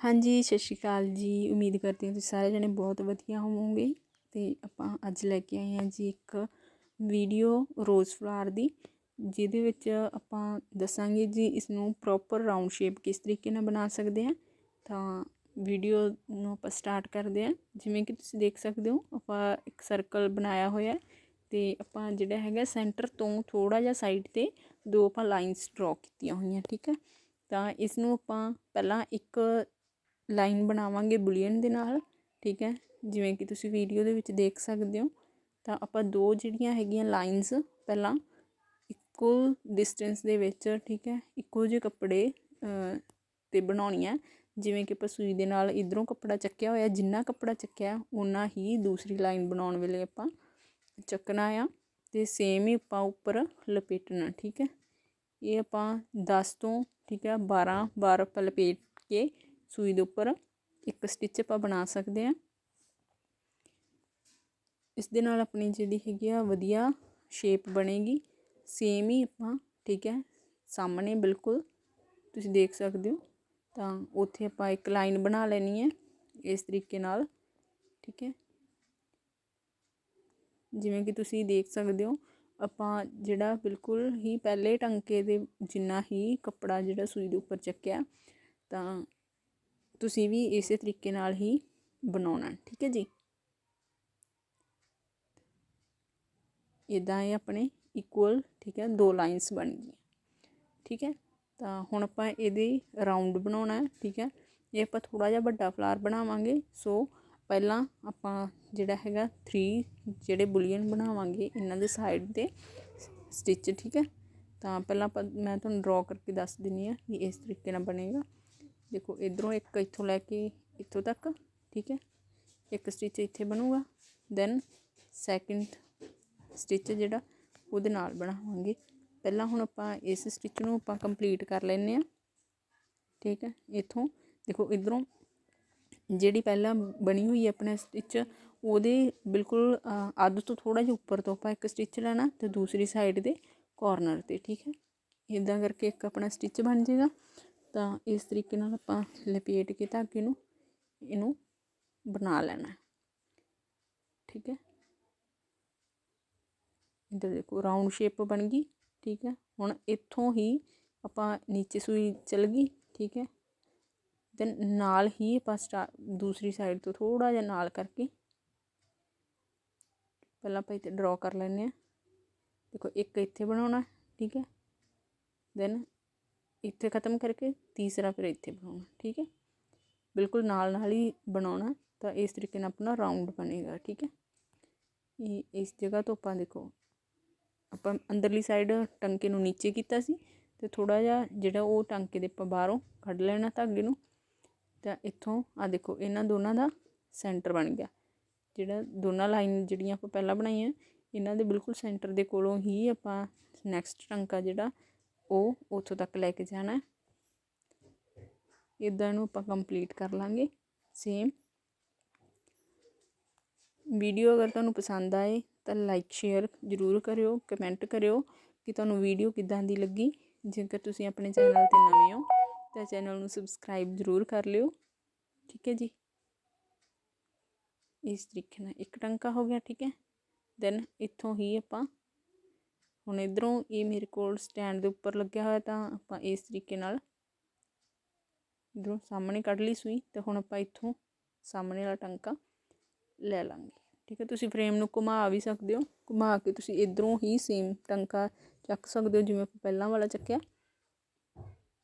ਹਾਂਜੀ, ਸਤਿ ਸ਼੍ਰੀ ਅਕਾਲ ਜੀ। ਉਮੀਦ ਕਰਦੀ ਹਾਂ ਤੁਸੀਂ ਸਾਰੇ ਜਣੇ ਬਹੁਤ ਵਧੀਆ ਹੋਵੋਗੇ। ਤੇ ਆਪਾਂ ਅੱਜ ਲੈ ਕੇ ਆਏ ਹਾਂ ਜੀ ਇੱਕ ਵੀਡੀਓ ਰੋਜ਼ ਫਲਾਰ ਦੀ, ਜਿਹਦੇ ਵਿੱਚ ਆਪਾਂ ਦੱਸਾਂਗੇ ਜੀ ਇਸ ਨੂੰ ਪ੍ਰੋਪਰ ਰਾਉਂਡ ਸ਼ੇਪ ਕਿਸ ਤਰੀਕੇ ਨਾਲ ਬਣਾ ਸਕਦੇ ਹਾਂ। ਤਾਂ ਵੀਡੀਓ ਨੂੰ ਆਪਾਂ ਸਟਾਰਟ ਕਰਦੇ ਹਾਂ। ਜਿਵੇਂ ਕਿ ਤੁਸੀਂ ਦੇਖ ਸਕਦੇ ਹੋ, ਆਪਾਂ ਇੱਕ ਸਰਕਲ ਬਣਾਇਆ ਹੋਇਆ ਹੈ ਤੇ ਆਪਾਂ ਜਿਹੜਾ ਹੈਗਾ ਸੈਂਟਰ ਤੋਂ ਥੋੜਾ ਜਿਹਾ ਸਾਈਡ ਤੇ ਦੋ ਆਪਾਂ ਲਾਈਨਸ ਡਰਾ ਕੀਤੀਆਂ ਹੋਈਆਂ, ਠੀਕ ਹੈ। ਤਾਂ ਇਸ ਨੂੰ ਆਪਾਂ ਪਹਿਲਾਂ ਇੱਕ ਲਾਈਨ ਬਣਾਵਾਂਗੇ ਬੁਲੀਅਨ ਦੇ ਨਾਲ, ਠੀਕ ਹੈ? ਜਿਵੇਂ ਕਿ ਤੁਸੀਂ ਵੀਡੀਓ ਦੇ ਵਿੱਚ ਦੇਖ ਸਕਦੇ ਹੋ, ਤਾਂ ਆਪਾਂ ਦੋ ਜਿਹੜੀਆਂ ਹੈਗੀਆਂ ਲਾਈਨਸ ਪਹਿਲਾਂ ਇੱਕੋ ਡਿਸਟੈਂਸ ਦੇ ਵਿੱਚ, ਠੀਕ ਹੈ? ਇੱਕੋ ਜਿਹੇ ਕੱਪੜੇ ਤੇ ਬਣਾਉਣੀਆਂ। ਜਿਵੇਂ ਕਿ ਆਪਾਂ ਸੂਈ ਦੇ ਨਾਲ ਇਧਰੋਂ ਕੱਪੜਾ ਚੱਕਿਆ ਹੋਇਆ, ਜਿੰਨਾ ਕੱਪੜਾ ਚੱਕਿਆ ਉਨਾ ਹੀ ਦੂਸਰੀ ਲਾਈਨ ਬਣਾਉਣ ਵੇਲੇ ਆਪਾਂ ਚੱਕਣਾ ਆ। ਤੇ ਸੇਮ ਹੀ ਆਪਾਂ ਉੱਪਰ ਲਪੇਟਣਾ, ਠੀਕ ਹੈ? ਇਹ ਆਪਾਂ 10 ਤੋਂ, ਠੀਕ ਹੈ? 12 ਬਾਰ ਆਪਾਂ ਲਪੇਟ ਕੇ ਸੂਈ ਦੇ ਉੱਪਰ ਇੱਕ ਸਟਿਚ ਆਪਾਂ ਬਣਾ ਸਕਦੇ ਹਾਂ। ਇਸ ਦੇ ਨਾਲ ਆਪਣੀ ਜਿਹੜੀ ਹੈਗੀ ਆ ਵਧੀਆ ਸ਼ੇਪ ਬਣੇਗੀ। ਸੇਮ ਹੀ ਆਪਾਂ, ਠੀਕ ਹੈ, ਸਾਹਮਣੇ ਬਿਲਕੁਲ ਤੁਸੀਂ ਦੇਖ ਸਕਦੇ ਹੋ। ਤਾਂ ਉੱਥੇ ਆਪਾਂ ਇੱਕ ਲਾਈਨ ਬਣਾ ਲੈਣੀ ਹੈ ਇਸ ਤਰੀਕੇ ਨਾਲ, ਠੀਕ ਹੈ। ਜਿਵੇਂ ਕਿ ਤੁਸੀਂ ਦੇਖ ਸਕਦੇ ਹੋ, ਆਪਾਂ ਜਿਹੜਾ ਬਿਲਕੁਲ ਹੀ ਪਹਿਲੇ ਟੰਕੇ ਦੇ ਜਿੰਨਾ ਹੀ ਕੱਪੜਾ ਜਿਹੜਾ ਸੂਈ ਦੇ ਉੱਪਰ ਚੱਕਿਆ, ਤਾਂ ਤੁਸੀਂ ਵੀ ਇਸੇ ਤਰੀਕੇ ਨਾਲ ਹੀ ਬਣਾਉਣਾ, ਠੀਕ ਹੈ ਜੀ? ਇਦਾਂ ਇਹ ਆਪਣੇ ਇਕੁਅਲ ਠੀਕ ਹੈ, ਦੋ ਲਾਈਨਸ ਬਣ ਗਈਆਂ, ਠੀਕ ਹੈ? ਤਾਂ ਹੁਣ ਆਪਾਂ ਇਹਦੇ ਰਾਉਂਡ ਬਣਾਉਣਾ, ਠੀਕ ਹੈ? ਇਹ ਆਪਾਂ ਥੋੜਾ ਜਿਹਾ ਵੱਡਾ ਫਲਾਰ ਬਣਾਵਾਂਗੇ ਸੋ ਪਹਿਲਾਂ ਆਪਾਂ ਜਿਹੜਾ ਹੈਗਾ 3 ਜਿਹੜੇ ਬੁਲੀਅਨ ਬਣਾਵਾਂਗੇ ਇਹਨਾਂ ਦੇ ਸਾਈਡ ਤੇ ਸਟਿਚ ਠੀਕ ਹੈ? ਤਾਂ ਪਹਿਲਾਂ ਮੈਂ ਤੁਹਾਨੂੰ ਡਰਾ ਕਰਕੇ ਦੱਸ ਦਿੰਨੀ ਆ ਵੀ ਇਸ ਤਰੀਕੇ ਨਾਲ ਬਣੇਗਾ। ਦੇਖੋ ਇਧਰੋਂ ਇੱਕ ਇੱਥੋਂ ਲੈ ਕੇ ਇੱਥੋਂ ਤੱਕ, ਠੀਕ ਹੈ? ਇੱਕ ਸਟਿਚ ਇੱਥੇ ਬਣੂਗਾ ਦੈਨ ਸੈਕਿੰਡ ਸਟਿਚ ਜਿਹੜਾ ਉਹਦੇ ਨਾਲ ਬਣਾਵਾਂਗੇ। ਪਹਿਲਾਂ ਹੁਣ ਆਪਾਂ ਇਸ ਸਟਿਚ ਨੂੰ ਆਪਾਂ ਕੰਪਲੀਟ ਕਰ ਲੈਨੇ ਆ ਠੀਕ ਹੈ? ਇਥੋਂ ਦੇਖੋ ਇਧਰੋਂ ਜਿਹੜੀ ਪਹਿਲਾਂ ਬਣੀ ਹੋਈ ਹੈ ਆਪਣਾ ਸਟਿਚ ਉਹਦੇ ਬਿਲਕੁਲ ਅੱਧ ਤੋਂ ਥੋੜਾ ਜਿਹਾ ਉੱਪਰ ਤੋਂ ਆਪਾਂ ਇੱਕ ਸਟਿਚ ਲੈਣਾ ਤੇ ਦੂਸਰੀ ਸਾਈਡ ਦੇ ਕਾਰਨਰ ਤੇ, ਠੀਕ ਹੈ? ਇਦਾਂ ਕਰਕੇ ਇੱਕ ਆਪਣਾ ਸਟਿਚ ਬਣ ਜਾਏਗਾ। ਤਾਂ ਇਸ ਤਰੀਕੇ ਨਾਲ ਆਪਾਂ ਲਪੇਟ ਕੇ ਧਾਗੇ ਨੂੰ ਇਹਨੂੰ ਬਣਾ ਲੈਣਾ। ਠੀਕ ਹੈ? ਇਧਰ ਦੇਖੋ ਰਾਉਂਡ ਸ਼ੇਪ ਬਣ ਗਈ। ਠੀਕ ਹੈ? ਹੁਣ ਇੱਥੋਂ ਹੀ ਆਪਾਂ ਨੀਚੇ ਸੂਈ ਚਲ ਗਈ। ਠੀਕ ਹੈ? ਦੈਨ ਨਾਲ ਹੀ ਆਪਾਂ ਦੂਸਰੀ ਸਾਈਡ ਤੋਂ ਥੋੜਾ ਜਿਹਾ ਨਾਲ ਕਰਕੇ ਪਹਿਲਾਂ ਆਪਾਂ ਇੱਥੇ ਡਰਾ ਕਰ ਲੈਂਦੇ ਆ ਦੇਖੋ, ਇੱਕ ਇੱਥੇ ਬਣਾਉਣਾ। ਠੀਕ ਹੈ? ਦੈਨ ਇੱਥੇ ਖਤਮ ਕਰਕੇ ਤੀਸਰਾ ਫਿਰ ਇੱਥੇ ਬਣਾਉਣਾ, ਠੀਕ ਹੈ? ਬਿਲਕੁਲ ਨਾਲ ਨਾਲ ਹੀ ਬਣਾਉਣਾ ਤਾਂ ਇਸ ਤਰੀਕੇ ਨਾਲ ਆਪਣਾ ਰਾਉਂਡ ਬਣੇਗਾ, ਠੀਕ ਹੈ? ਇਹ ਇਸ ਜਗ੍ਹਾ ਤੋਂ ਆਪਾਂ ਦੇਖੋ, ਆਪਾਂ ਅੰਦਰਲੀ ਸਾਈਡ ਟੰਕੇ ਨੂੰ ਨੀਚੇ ਕੀਤਾ ਸੀ ਤੇ ਥੋੜਾ ਜਿਹਾ ਜਿਹੜਾ ਉਹ ਟੰਕੇ ਦੇ ਆਪਾਂ ਬਾਹਰੋਂ ਕੱਢ ਲੈਣਾ ਧਾਗੇ ਨੂੰ, ਤਾਂ ਇੱਥੋਂ ਆ ਦੇਖੋ ਇਹਨਾਂ ਦੋਨਾਂ ਦਾ ਸੈਂਟਰ ਬਣ ਗਿਆ। ਜਿਹੜਾ ਦੋਨਾਂ ਲਾਈਨ ਜਿਹੜੀਆਂ ਆਪਾਂ ਪਹਿਲਾਂ ਬਣਾਈਆਂ, ਇਹਨਾਂ ਦੇ ਬਿਲਕੁਲ ਸੈਂਟਰ ਦੇ ਕੋਲੋਂ ਹੀ ਆਪਾਂ ਨੈਕਸਟ ਟੰਕਾ ਜਿਹੜਾ ਉਹ ਉੱਥੋਂ ਤੱਕ ਲੈ ਕੇ ਜਾਣਾ ਇਦਾਂ ਨੂੰ ਆਪਾਂ ਕੰਪਲੀਟ ਕਰ ਲਾਂਗੇ। ਸੇਮ ਵੀਡੀਓ ਅਗਰ ਤੁਹਾਨੂੰ ਪਸੰਦ ਆਏ ਤਾਂ ਲਾਈਕ ਸ਼ੇਅਰ ਜ਼ਰੂਰ ਕਰਿਓ ਕਮੈਂਟ ਕਰਿਓ ਕਿ ਤੁਹਾਨੂੰ ਵੀਡੀਓ ਕਿੱਦਾਂ ਦੀ ਲੱਗੀ। ਜੇਕਰ ਤੁਸੀਂ ਆਪਣੇ ਚੈਨਲ ਤੇ ਨਵੇਂ ਹੋ ਤਾਂ ਚੈਨਲ ਨੂੰ ਸਬਸਕ੍ਰਾਈਬ ਜ਼ਰੂਰ ਕਰ ਲਿਓ। ਠੀਕ ਹੈ ਜੀ? ਇਸ ਤਰੀਕੇ ਨਾਲ ਇੱਕ ਟੰਕਾ ਹੋ ਗਿਆ, ਠੀਕ ਹੈ? ਦੈਨ ਇੱਥੋਂ ਹੀ ਆਪਾਂ ਹੁਣ ਇਧਰੋਂ ਇਹ ਮੇਰੇ ਕੋਲ ਸਟੈਂਡ ਦੇ ਉੱਪਰ ਲੱਗਿਆ ਹੋਇਆ ਤਾਂ ਆਪਾਂ ਇਸ ਤਰੀਕੇ ਨਾਲ ਇਧਰੋਂ ਸਾਹਮਣੇ ਕੱਢ ਲਈ ਸੂਈ ਤੇ ਹੁਣ ਆਪਾਂ ਇੱਥੋਂ ਸਾਹਮਣੇ ਵਾਲਾ ਟਾਂਕਾ ਲੈ ਲਾਂਗੇ। ਠੀਕ ਹੈ, ਤੁਸੀਂ ਫਰੇਮ ਨੂੰ ਘੁਮਾ ਵੀ ਸਕਦੇ ਹੋ। ਘੁਮਾ ਕੇ ਤੁਸੀਂ ਇਧਰੋਂ ਹੀ ਸੇਮ ਟਾਂਕਾ ਚੱਕ ਸਕਦੇ ਹੋ ਜਿਵੇਂ ਆਪਾਂ ਪਹਿਲਾਂ ਵਾਲਾ ਚੱਕਿਆ।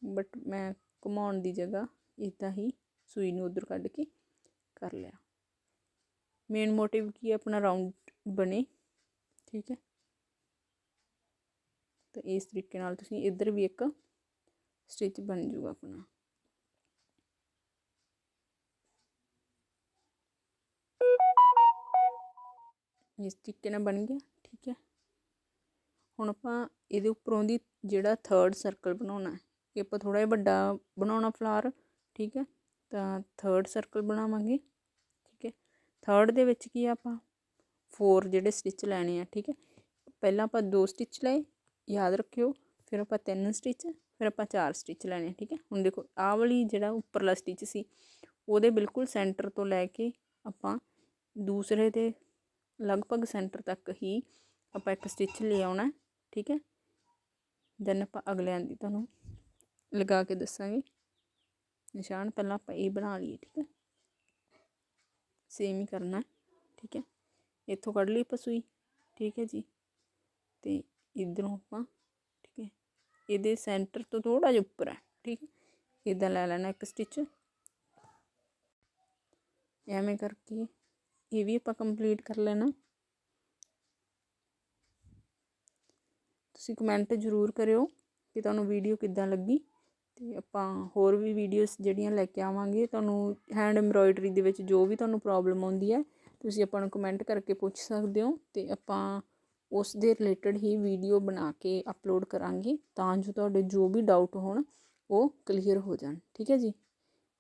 ਬਟ ਮੈਂ ਘੁਮਾਉਣ ਦੀ ਜਗ੍ਹਾ ਇਦਾਂ ਹੀ ਸੂਈ ਨੂੰ ਉਧਰ ਕੱਢ ਕੇ ਕਰ ਲਿਆ। ਮੇਨ ਮੋਟਿਵ ਕੀ ਹੈ? ਆਪਣਾ ਰਾਉਂਡ ਬਣੇ। ਠੀਕ ਹੈ। ਤਾਂ ਇਸ ਤਰੀਕੇ ਨਾਲ ਤੁਸੀਂ ਇੱਧਰ ਵੀ ਇੱਕ ਸਟਿਚ ਬਣ ਜੂਗਾ ਆਪਣਾ। ਇਸ ਤਰੀਕੇ ਨਾਲ ਬਣ ਗਿਆ, ਠੀਕ ਹੈ। ਹੁਣ ਆਪਾਂ ਇਹਦੇ ਉੱਪਰੋਂ ਦੀ ਜਿਹੜਾ ਥਰਡ ਸਰਕਲ ਬਣਾਉਣਾ ਕਿ ਆਪਾਂ ਥੋੜਾ ਜਿਹਾ ਵੱਡਾ ਬਣਾਉਣਾ ਫਲਾਰ ਠੀਕ ਹੈ। ਤਾਂ ਥਰਡ ਸਰਕਲ ਬਣਾਵਾਂਗੇ, ਠੀਕ ਹੈ। ਥਰਡ ਦੇ ਵਿੱਚ ਕੀ ਆਪਾਂ? ਫੋਰ ਜਿਹੜੇ ਸਟਿਚ ਲੈਣੇ ਆ, ਠੀਕ ਹੈ। ਪਹਿਲਾਂ ਆਪਾਂ ਦੋ ਸਟਿਚ ਲਏ ਯਾਦ ਰੱਖਿਓ, ਫਿਰ ਆਪਾਂ ਤਿੰਨ ਸਟਿਚ ਫਿਰ ਆਪਾਂ ਚਾਰ ਸਟਿਚ ਲੈਣੇ ਆ, ਠੀਕ ਹੈ? ਹੁਣ ਦੇਖੋ, ਆਹ ਵਾਲੀ ਜਿਹੜਾ ਉੱਪਰਲਾ ਸਟਿਚ ਸੀ, ਉਹਦੇ ਬਿਲਕੁਲ ਸੈਂਟਰ ਤੋਂ ਲੈ ਕੇ ਆਪਾਂ ਦੂਸਰੇ ਦੇ ਲਗਭਗ ਸੈਂਟਰ ਤੱਕ ਹੀ ਆਪਾਂ ਇੱਕ ਸਟਿਚ ਲੈ ਆਉਣਾ ਠੀਕ ਹੈ? ਦੈਨ ਆਪਾਂ ਅਗਲਿਆਂ ਦੀ ਤੁਹਾਨੂੰ ਲਗਾ ਕੇ ਦੱਸਾਂਗੇ। ਨਿਸ਼ਾਨ ਪਹਿਲਾਂ ਆਪਾਂ ਇਹ ਬਣਾ ਲਈਏ, ਠੀਕ ਹੈ? ਸੇਮ ਹੀ ਕਰਨਾ, ਠੀਕ ਹੈ? ਇੱਥੋਂ ਕੱਢ ਲਈ ਆਪਾਂ ਸੂਈ, ਠੀਕ ਹੈ ਜੀ? ਤੇ ਇਧਰੋਂ ਆਪਾਂ, ਠੀਕ ਹੈ, ਇਹਦੇ ਸੈਂਟਰ ਤੋਂ ਥੋੜਾ ਜਿਹਾ ਉੱਪਰ ਹੈ, ਠੀਕ ਹੈ, ਇਦਾਂ ਲੈ ਲੈਣਾ ਇੱਕ ਸਟਿਚ ਐਵੇਂ ਕਰਕੇ ਇਹ ਵੀ ਆਪਾਂ ਕੰਪਲੀਟ ਕਰ ਲੈਣਾ। ਤੁਸੀਂ ਕਮੈਂਟ ਜ਼ਰੂਰ ਕਰਿਓ ਕਿ ਤੁਹਾਨੂੰ ਵੀਡੀਓ ਕਿੱਦਾਂ ਲੱਗੀ ਤੇ ਆਪਾਂ ਹੋਰ ਵੀ ਵੀਡੀਓਜ਼ ਜਿਹੜੀਆਂ ਲੈ ਕੇ ਆਵਾਂਗੇ, ਤੁਹਾਨੂੰ ਹੈਂਡ ਐਮਬ੍ਰੋਇਡਰੀ ਦੇ ਵਿੱਚ ਜੋ ਵੀ ਤੁਹਾਨੂੰ ਪ੍ਰੋਬਲਮ ਆਉਂਦੀ ਹੈ, ਤੁਸੀਂ ਆਪਾਂ ਨੂੰ ਕਮੈਂਟ ਕਰਕੇ ਪੁੱਛ ਸਕਦੇ ਹੋ ਤੇ ਆਪਾਂ ਉਸ ਦੇ ਰਿਲੇਟਡ ਹੀ ਵੀਡੀਓ ਬਣਾ ਕੇ ਅਪਲੋਡ ਕਰਾਂਗੇ ਤਾਂ ਜੋ ਤੁਹਾਡੇ ਜੋ ਵੀ ਡਾਊਟ ਹੋਣ, ਉਹ ਕਲੀਅਰ ਹੋ ਜਾਣ। ਠੀਕ ਹੈ ਜੀ?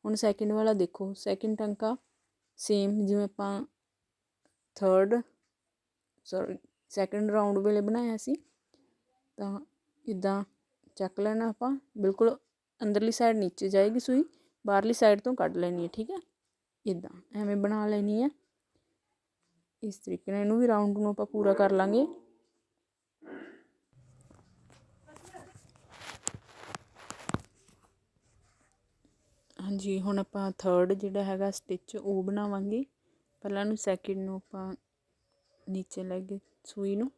ਹੁਣ ਸੈਕਿੰਡ ਵਾਲਾ ਦੇਖੋ। ਸੈਕਿੰਡ ਟੰਕਾ ਸੇਮ ਜਿਵੇਂ ਆਪਾਂ ਥਰਡ ਸੌਰੀ ਸੈਕਿੰਡ ਰਾਉਂਡ ਵੇਲੇ ਬਣਾਇਆ ਸੀ। ਤਾਂ ਇਦਾਂ ਚੱਕ ਲੈਣਾ ਆਪਾਂ। ਬਿਲਕੁਲ ਅੰਦਰਲੀ ਸਾਈਡ ਨੀਚੇ ਜਾਏਗੀ ਸੂਈ, ਬਾਹਰਲੀ ਸਾਈਡ ਤੋਂ ਕੱਢ ਲੈਣੀ ਹੈ। ਠੀਕ ਹੈ? ਇਦਾਂ ਐਵੇਂ ਬਣਾ ਲੈਣੀ ਹੈ। ਇਸ ਤਰੀਕੇ ਨਾਲ ਇਹਨੂੰ ਵੀ ਰਾਉਂਡ ਨੂੰ ਆਪਾਂ ਪੂਰਾ ਕਰ ਲਾਂਗੇ। ਹਾਂਜੀ, ਹੁਣ ਆਪਾਂ ਥਰਡ ਜਿਹੜਾ ਹੈਗਾ ਸਟਿਚ ਉਹ ਬਣਾਵਾਂਗੇ। ਪਹਿਲਾਂ ਨੂੰ ਸੈਕਿੰਡ ਨੂੰ ਆਪਾਂ ਨੀਚੇ ਲੈ ਕੇ ਸੂਈ ਨੂੰ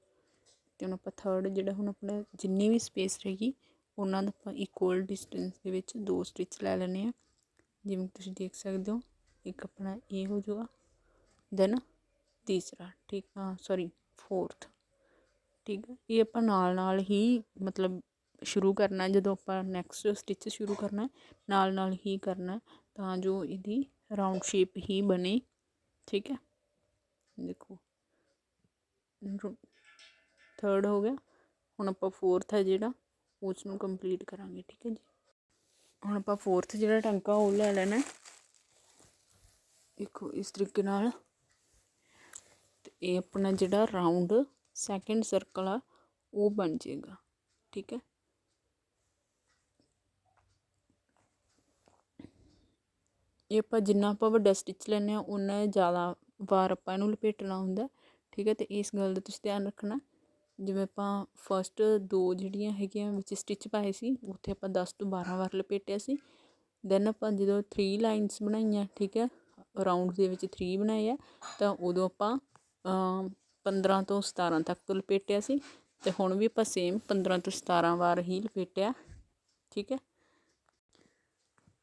ਤੇ ਹੁਣ ਆਪਾਂ ਥਰਡ ਜਿਹੜਾ ਹੁਣ ਆਪਣਾ ਜਿੰਨੀ ਵੀ ਸਪੇਸ ਰਹੇਗੀ, ਉਹਨਾਂ ਦਾ ਆਪਾਂ ਇਕੁਅਲ ਡਿਸਟੈਂਸ ਦੇ ਵਿੱਚ ਦੋ ਸਟਿਚ ਲੈ ਲੈਣੇ ਆ ਜਿਵੇਂ ਤੁਸੀਂ ਦੇਖ ਸਕਦੇ ਹੋ, ਇੱਕ ਆਪਣਾ ਇਹ ਹੋ ਜਾਊਗਾ ਦੈਨ ਤੀਸਰਾ, ਠੀਕ ਆ ਸੌਰੀ ਫੋਰਥ ਠੀਕ ਹੈ। ਇਹ ਆਪਾਂ ਨਾਲ ਨਾਲ ਹੀ ਮਤਲਬ ਸ਼ੁਰੂ ਕਰਨਾ ਜਦੋਂ ਆਪਾਂ ਨੈਕਸਟ ਸਟਿਚ ਸ਼ੁਰੂ ਕਰਨਾ ਨਾਲ ਨਾਲ ਹੀ ਕਰਨਾ ਤਾਂ ਜੋ ਇਹਦੀ ਰਾਉਂਡ ਸ਼ੇਪ ਹੀ ਬਣੇ, ਠੀਕ ਹੈ? ਦੇਖੋ ਥਰਡ ਹੋ ਗਿਆ, ਹੁਣ ਆਪਾਂ ਫੋਰਥ ਹੈ ਜਿਹੜਾ ਉਸ ਨੂੰ ਕੰਪਲੀਟ ਕਰਾਂਗੇ, ਠੀਕ ਹੈ ਜੀ? ਹੁਣ ਆਪਾਂ ਫੋਰਥ ਜਿਹੜਾ ਟਾਂਕਾ ਉਹ ਲੈ ਲੈਣਾ ਦੇਖੋ, ਇਸ ਤਰੀਕੇ ਨਾਲ, ਤੇ ਇਹ ਆਪਣਾ ਜਿਹੜਾ ਰਾਉਂਡ ਸੈਕਿੰਡ ਸਰਕਲ ਆ, ਉਹ ਬਣ ਜਾਏਗਾ, ਠੀਕ ਹੈ? ਇਹ ਆਪਾਂ ਜਿੰਨਾ ਆਪਾਂ ਵੱਡਾ ਸਟਿਚ ਲੈਂਦੇ ਹਾਂ ਉਨਾ ਜ਼ਿਆਦਾ ਵਾਰ ਆਪਾਂ ਇਹਨੂੰ ਲਪੇਟਣਾ ਹੁੰਦਾ ਠੀਕ ਹੈ? ਅਤੇ ਇਸ ਗੱਲ ਦਾ ਤੁਸੀਂ ਧਿਆਨ ਰੱਖਣਾ, ਜਿਵੇਂ ਆਪਾਂ ਫਸਟ ਦੋ ਜਿਹੜੀਆਂ ਹੈਗੀਆਂ ਵਿੱਚ ਸਟਿਚ ਪਾਏ ਸੀ, ਉੱਥੇ ਆਪਾਂ 10 ਤੋਂ 12 ਵਾਰ ਲਪੇਟਿਆ ਸੀ ਦੈਨ ਆਪਾਂ ਜਦੋਂ 3 ਲਾਈਨਸ ਬਣਾਈਆਂ, ਠੀਕ ਹੈ? ਰਾਉਂਡ ਦੇ ਵਿੱਚ 3 ਬਣਾਏ ਆ ਤਾਂ ਉਦੋਂ ਆਪਾਂ 15 ਤੋਂ 17 ਤੱਕ ਲਪੇਟਿਆ ਸੀ, ਤੇ ਹੁਣ ਵੀ ਆਪਾਂ ਸੇਮ 15 ਤੋਂ 17 ਵਾਰ ਹੀ ਲਪੇਟਿਆ, ਠੀਕ ਹੈ?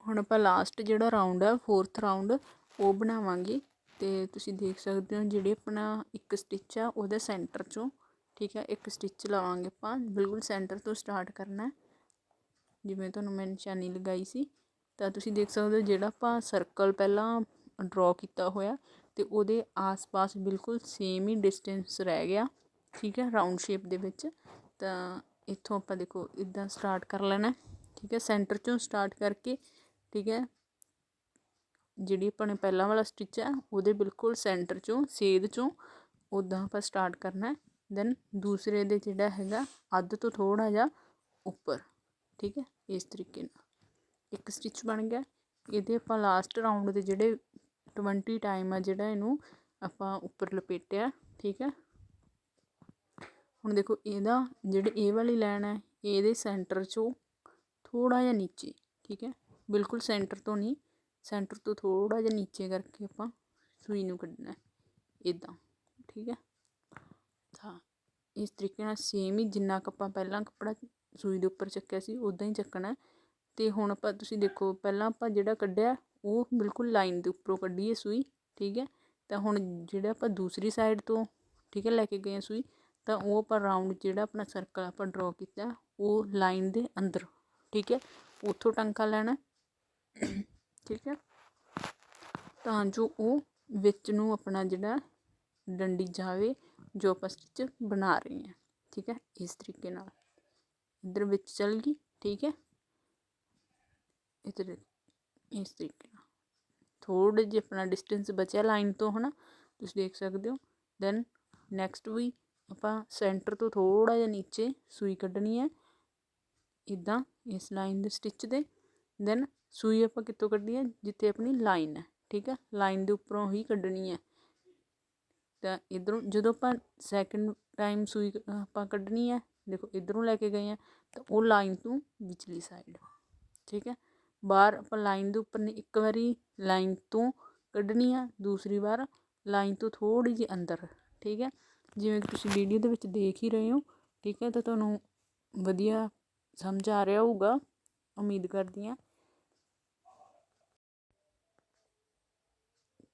ਹੁਣ ਆਪਾਂ ਲਾਸਟ ਜਿਹੜਾ ਰਾਉਂਡ ਆ ਫੋਰਥ ਰਾਉਂਡ ਉਹ ਬਣਾਵਾਂਗੇ। ਤੇ ਤੁਸੀਂ ਦੇਖ ਸਕਦੇ ਹੋ ਜਿਹੜੇ ਆਪਣਾ ਇੱਕ ਸਟਿਚ ਆ, ਉਹਦੇ ਸੈਂਟਰ ਚੋਂ, ਠੀਕ ਹੈ ਇੱਕ ਸਟਿਚ ਲਾਵਾਂਗੇ ਆਪਾਂ। ਬਿਲਕੁਲ ਸੈਂਟਰ ਤੋਂ ਸਟਾਰਟ ਕਰਨਾ। ਜਿਵੇਂ ਤੁਹਾਨੂੰ ਮੈਂ ਨਿਸ਼ਾਨੀ ਲਗਾਈ ਸੀ। ਤਾਂ ਤੁਸੀਂ ਦੇਖ ਸਕਦੇ ਹੋ ਜਿਹੜਾ ਆਪਾਂ ਸਰਕਲ ਪਹਿਲਾਂ ਡਰਾ ਕੀਤਾ ਹੋਇਆ, ਤੇ ਉਹਦੇ ਆਸ-ਪਾਸ ਬਿਲਕੁਲ ਸੇਮ ਹੀ ਡਿਸਟੈਂਸ ਰਹਿ ਗਿਆ, ਠੀਕ ਹੈ ਰਾਉਂਡ ਸ਼ੇਪ ਦੇ ਵਿੱਚ। ਤਾਂ ਇੱਥੋਂ ਆਪਾਂ ਦੇਖੋ, ਇਦਾਂ ਸਟਾਰਟ ਕਰ ਲੈਣਾ, ਠੀਕ ਹੈ ਸੈਂਟਰ ਚੋਂ ਸਟਾਰਟ ਕਰਕੇ ਠੀਕ ਹੈ। ਜਿਹੜੀ ਆਪਾਂ ਨੇ ਪਹਿਲਾਂ ਵਾਲਾ ਸਟਿਚ ਹੈ, ਉਹਦੇ ਬਿਲਕੁਲ ਸੈਂਟਰ ਚੋਂ, ਸੇਧ ਚੋਂ ਉਦਾਂ ਆਪਾਂ ਸਟਾਰਟ ਕਰਨਾ ਦੈਨ ਦੂਸਰੇ ਦੇ ਜਿਹੜਾ ਹੈਗਾ, ਅੱਧ ਤੋਂ ਥੋੜਾ ਜਿਹਾ ਉੱਪਰ, ਠੀਕ ਹੈ, ਇਸ ਤਰੀਕੇ ਨਾਲ। ਇੱਕ ਸਟਿਚ ਬਣ ਗਿਆ। ਇਹਦੇ ਆਪਾਂ ਲਾਸਟ ਰਾਉਂਡ ਦੇ ਜਿਹੜੇ 20 ਟਾਈਮ ਆ ਜਿਹੜਾ ਇਹਨੂੰ ਆਪਾਂ ਉੱਪਰ ਲਪੇਟਿਆ, ਠੀਕ ਹੈ। ਹੁਣ ਦੇਖੋ, ਇਹਦਾ, ਜਿਹੜੇ ਇਹ ਵਾਲੀ ਲਾਈਨ ਹੈ, ਇਹਦੇ ਸੈਂਟਰ ਚੋਂ ਥੋੜਾ ਜਿਹਾ ਨੀਚੇ, ਠੀਕ ਹੈ। ਬਿਲਕੁਲ ਸੈਂਟਰ ਤੋਂ ਨਹੀਂ, ਸੈਂਟਰ ਤੋਂ ਥੋੜਾ ਜਿਹਾ ਨੀਚੇ ਕਰਕੇ ਆਪਾਂ ਸੂਈ ਨੂੰ ਕੱਢਣਾ ਇਦਾਂ ਠੀਕ ਹੈ? ਤਾਂ ਇਸ ਤਰੀਕੇ ਨਾਲ ਸੇਮ ਹੀ ਜਿੰਨਾ ਕੁ ਆਪਾਂ ਪਹਿਲਾਂ ਕੱਪੜਾ ਸੂਈ ਦੇ ਉੱਪਰ ਚੱਕਿਆ ਸੀ ਉਦਾਂ ਹੀ ਚੱਕਣਾ ਤੇ ਹੁਣ ਆਪਾਂ ਤੁਸੀਂ ਦੇਖੋ, ਪਹਿਲਾਂ ਆਪਾਂ ਜਿਹੜਾ ਕੱਢਿਆ, ਉਹ ਬਿਲਕੁਲ ਲਾਈਨ ਦੇ ਉੱਪਰੋਂ ਕੱਢੀ ਹੈ ਸੂਈ, ਠੀਕ ਹੈ? ਤਾਂ ਹੁਣ ਜਿਹੜਾ ਆਪਾਂ ਦੂਸਰੀ ਸਾਈਡ ਤੋਂ, ਠੀਕ ਹੈ, ਲੈ ਕੇ ਗਏ ਸੂਈ, ਤਾਂ ਉਹ ਆਪਾਂ ਰਾਉਂਡ ਜਿਹੜਾ ਆਪਣਾ ਸਰਕਲ ਆਪਾਂ ਡਰਾ ਕੀਤਾ, ਉਹ ਲਾਈਨ ਦੇ ਅੰਦਰ, ਠੀਕ ਹੈ? ਉੱਥੋਂ ਟਾਂਕਾ ਲੈਣਾ ਠੀਕ ਹੈ। ਤਾਂ ਜੋ ਉਹ ਵਿੱਚ ਨੂੰ ਆਪਣਾ ਜਿਹੜਾ ਡੰਡੀ ਜਾਵੇ, ਜੋ ਆਪਾਂ ਸਟਿਚ ਬਣਾ ਰਹੇ ਹਾਂ। ਠੀਕ ਹੈ, ਇਸ ਤਰੀਕੇ ਨਾਲ। ਇਧਰ ਵਿੱਚ ਚਲ ਗਈ, ਠੀਕ ਹੈ। ਇਧਰ ਇਸ ਤਰੀਕੇ ਨਾਲ। ਥੋੜੇ ਜਿਹਾ ਆਪਣਾ ਡਿਸਟੈਂਸ ਬਚਿਆ ਲਾਈਨ ਤੋਂ, ਹਨਾ। ਤੁਸੀਂ ਦੇਖ ਸਕਦੇ ਹੋ। ਦੈਨ ਨੈਕਸਟ ਵੀ ਆਪਾਂ ਸੈਂਟਰ ਤੋਂ ਥੋੜਾ ਜਿਹਾ ਨੀਚੇ ਸੂਈ ਕੱਢਣੀ ਹੈ। ਇਦਾਂ ਇਸ ਲਾਈਨ ਦੇ ਸਟਿਚ ਦੇ। ਦੈਨ ਸੂਈ ਆਪਾਂ ਕਿੱਥੋਂ ਕੱਢੀ ਹੈ ਜਿੱਥੇ ਆਪਣੀ ਲਾਈਨ ਹੈ ਠੀਕ ਹੈ ਲਾਈਨ ਦੇ ਉੱਪਰੋਂ ਹੀ ਕੱਢਣੀ ਹੈ ਤਾਂ ਇਧਰੋਂ ਜਦੋਂ ਆਪਾਂ ਸੈਕਿੰਡ ਟਾਈਮ ਸੂਈ ਆਪਾਂ ਕੱਢਣੀ ਹੈ ਦੇਖੋ ਇਧਰੋਂ ਲੈ ਕੇ ਗਏ ਆ, ਤਾਂ ਉਹ ਲਾਈਨ ਤੋਂ ਵਿਚਲੀ ਸਾਈਡ ਠੀਕ ਹੈ ਬਾਹਰ ਆਪਾਂ ਲਾਈਨ ਦੇ ਉੱਪਰ ਨੇ ਇੱਕ ਵਾਰੀ ਲਾਈਨ ਤੋਂ ਕੱਢਣੀ ਆ, ਦੂਸਰੀ ਵਾਰ ਲਾਈਨ ਤੋਂ ਥੋੜੀ ਜਿਹੀ ਅੰਦਰ। ਠੀਕ ਹੈ ਜਿਵੇਂ ਕਿ ਤੁਸੀਂ ਵੀਡੀਓ ਦੇ ਵਿੱਚ ਦੇਖ ਹੀ ਰਹੇ ਹੋ, ਠੀਕ ਹੈ ਤਾਂ ਤੁਹਾਨੂੰ ਵਧੀਆ ਸਮਝ ਆ ਰਿਹਾ ਹੋਊਗਾ। ਉਮੀਦ ਕਰਦੀ ਹਾਂ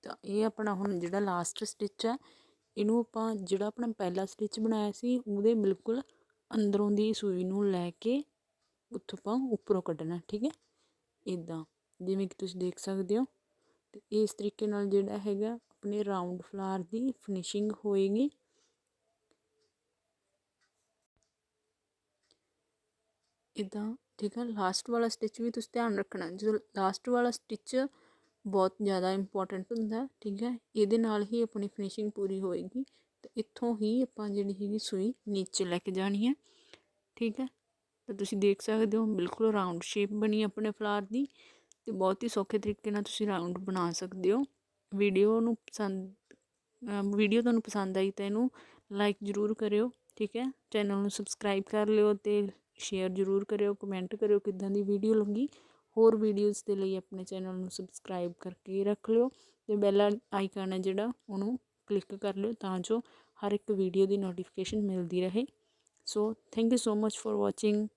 ਤਾਂ ਇਹ ਆਪਣਾ ਹੁਣ ਜਿਹੜਾ ਲਾਸਟ ਸਟਿਚ ਹੈ, ਇਹਨੂੰ ਆਪਾਂ ਜਿਹੜਾ ਆਪਣਾ ਪਹਿਲਾ ਸਟਿਚ ਬਣਾਇਆ ਸੀ, ਉਹਦੇ ਬਿਲਕੁਲ ਅੰਦਰੋਂ ਦੀ ਸੂਈ ਨੂੰ ਲੈ ਕੇ ਉੱਥੋਂ ਆਪਾਂ ਉੱਪਰੋਂ ਕੱਢਣਾ, ਠੀਕ ਹੈ? ਇਦਾਂ ਜਿਵੇਂ ਕਿ ਤੁਸੀਂ ਦੇਖ ਸਕਦੇ ਹੋ। ਤੇ ਇਸ ਤਰੀਕੇ ਨਾਲ ਜਿਹੜਾ ਹੈਗਾ, ਆਪਣੇ ਰਾਉਂਡ ਫਲਾਰ ਦੀ ਫਿਨਿਸ਼ਿੰਗ ਹੋਏਗੀ। ਇਦਾਂ ਠੀਕ ਹੈ? ਲਾਸਟ ਵਾਲਾ ਸਟਿਚ ਵੀ ਤੁਸੀਂ ਧਿਆਨ ਰੱਖਣਾ, ਜਦੋਂ ਲਾਸਟ ਵਾਲਾ ਸਟਿਚ ਬਹੁਤ ਜ਼ਿਆਦਾ ਇੰਪੋਰਟੈਂਟ ਹੁੰਦਾ ਠੀਕ ਹੈ? ਇਹਦੇ ਨਾਲ ਹੀ ਆਪਣੀ ਫਿਨਿਸ਼ਿੰਗ ਪੂਰੀ ਹੋਏਗੀ, ਤੇ ਇੱਥੋਂ ਹੀ ਆਪਾਂ ਜਿਹੜੀ ਹੈਗੀ ਸੂਈ ਨੀਚੇ ਲੈ ਕੇ ਜਾਣੀ ਹੈ, ਠੀਕ ਹੈ? ਤਾਂ ਤੁਸੀਂ ਦੇਖ ਸਕਦੇ ਹੋ, ਬਿਲਕੁਲ ਰਾਉਂਡ ਸ਼ੇਪ ਬਣੀ ਆਪਣੇ ਫਲਾਰ ਦੀ, ਤੇ ਬਹੁਤ ਹੀ ਸੌਖੇ ਤਰੀਕੇ ਨਾਲ ਤੁਸੀਂ ਰਾਉਂਡ ਬਣਾ ਸਕਦੇ ਹੋ। ਵੀਡੀਓ ਨੂੰ ਪਸੰਦ ਵੀਡੀਓ ਤੁਹਾਨੂੰ ਪਸੰਦ ਆਈ ਤਾਂ ਇਹਨੂੰ ਲਾਈਕ ਜ਼ਰੂਰ ਕਰਿਓ, ਠੀਕ ਹੈ? ਚੈਨਲ ਨੂੰ ਸਬਸਕ੍ਰਾਈਬ ਕਰ ਲਿਓ ਤੇ ਸ਼ੇਅਰ ਜ਼ਰੂਰ ਕਰਿਓ ਕਮੈਂਟ ਕਰਿਓ ਕਿੱਦਾਂ ਦੀ ਵੀਡੀਓ ਲੱਗੀ। ਹੋਰ ਵੀਡੀਓਜ਼ ਦੇ ਲਈ ਆਪਣੇ ਚੈਨਲ ਨੂੰ ਸਬਸਕ੍ਰਾਈਬ ਕਰਕੇ ਰੱਖ ਲਿਓ ਅਤੇ ਬੈਲ ਆਈਕਨ ਹੈ ਜਿਹੜਾ, ਉਹਨੂੰ ਕਲਿੱਕ ਕਰ ਲਿਓ ਤਾਂ ਜੋ ਹਰ ਇੱਕ ਵੀਡੀਓ ਦੀ ਨੋਟੀਫਿਕੇਸ਼ਨ ਮਿਲਦੀ ਰਹੇ। So thank you so much for watching